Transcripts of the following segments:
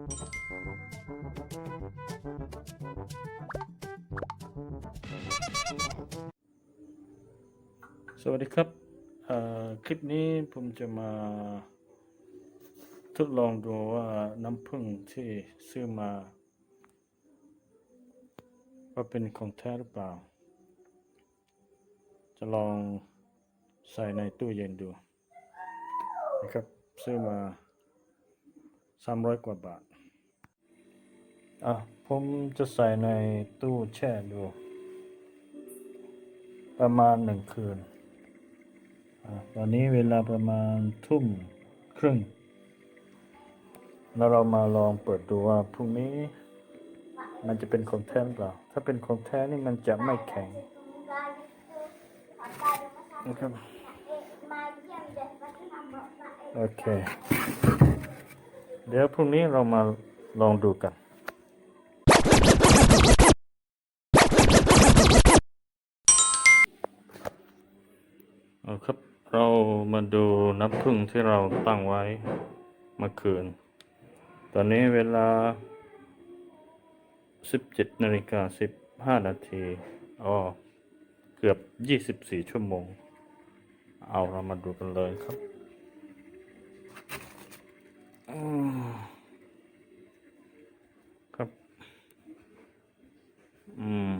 สวัสดีครับ คลิปนี้ผมจะมาทดลองดูว่าน้ำผึ้งที่ซื้อมา ว่าเป็นของแท้หรือเปล่า จะลองใส่ในตู้เย็นดูนะครับ ซื้อมา 300 กว่าบาท อะ ผมจะใส่ในตู้แช่ดู ประมาณหนึ่งคืนอะตอนนี้เวลาประมาณทุ่มครึ่ง แล้วเรามาลองเปิดดูว่าพรุ่งนี้มันจะเป็นของแท้หรือเปล่า ถ้าเป็นของแท้นี่มันจะไม่แข็งนะครับโอเค เดี๋ยวพรุ่งนี้เรามาลองดูกัน เอาครับเรามาดูน้ำผึ้งที่เราตั้งไว้เมื่อคืน ตอนนี้เวลา 17นาฬิกา15นาทีอ๋อเกือบ 24 ชั่วโมง เอาเรามาดูกันเลยครับครับ อืม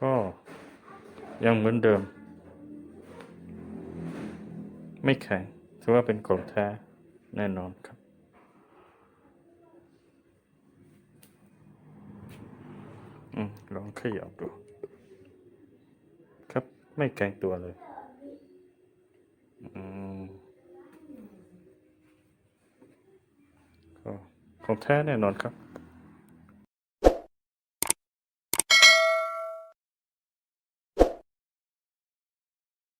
ก็ ยังเหมือนเดิม ไม่แข็งถือว่าเป็นของแท้แน่นอนครับ อืมลองขยับดู ครับไม่แข็งตัวเลย อืมก็ของแท้แน่นอนครับ